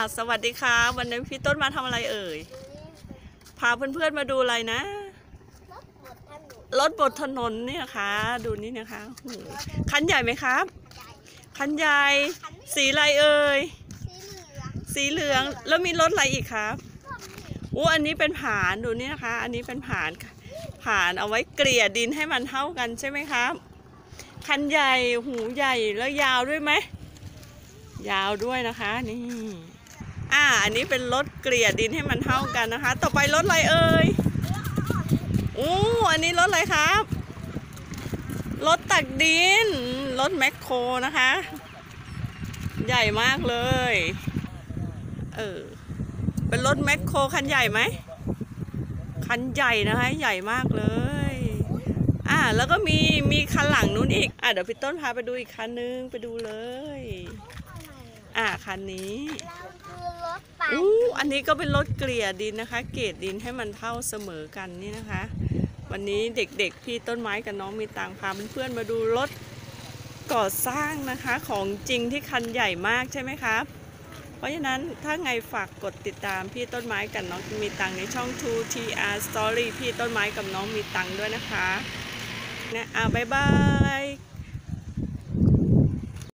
อะสวัสดีครับวันนี้พี่ต้นมาทำอะไรเอ่ย พาเพื่อนๆมาดูอะไรนะ รถบดถนนเนี่ยนะคะดูนี่นะคะโอ้โหคันใหญ่ไหมครับ คันใหญ่ สีอะไรเอ่ย สีเหลือง แล้วมีรถอะไรอีกครับอู้อันนี้เป็นผานดูนี่นะคะ อันนี้เป็นผานค่ะผานเอาไว้เกลี่ยดินให้มันเท่ากันใช่ไหมครับ คันใหญ่ หูใหญ่แล้วยาวด้วยไหมยาวด้วยนะคะ นี่ อ่า อันนี้เป็นรถเกลี่ยดินให้มันเท่ากันนะคะ ต่อไปรถอะไรเอ่ยอู้อันนี้รถอะไรครับ รถตักดิน รถแมคโครนะคะ ใหญ่มากเลย เออ เป็นรถแมคโครคันใหญ่ไหม คันใหญ่นะคะ ใหญ่มากเลย อ่า แล้วก็มี มีคันหลังนู้นอีก อ่าเดี๋ยวพี่ต้นพาไปดูอีกคันนึง ไปดูเลย อ่าคันนี้ อู้อันนี้ก็เป็นรถเกลี่ยดินนะคะ เกรดดินให้มันเท่าเสมอกันนี่นะคะ วันนี้เด็กๆพี่ต้นไม้กับน้องมีตังพาเพื่อนๆมาดูรถก่อสร้างนะคะของจริงที่คันใหญ่มากใช่ไหมครับ เพราะฉะนั้นถ้าไงฝากกดติดตามพี่ต้นไม้กับน้องมีตังในช่อง 2TR Story พี่ต้นไม้กับน้องมีตังด้วยนะคะนะอ่าบายบาย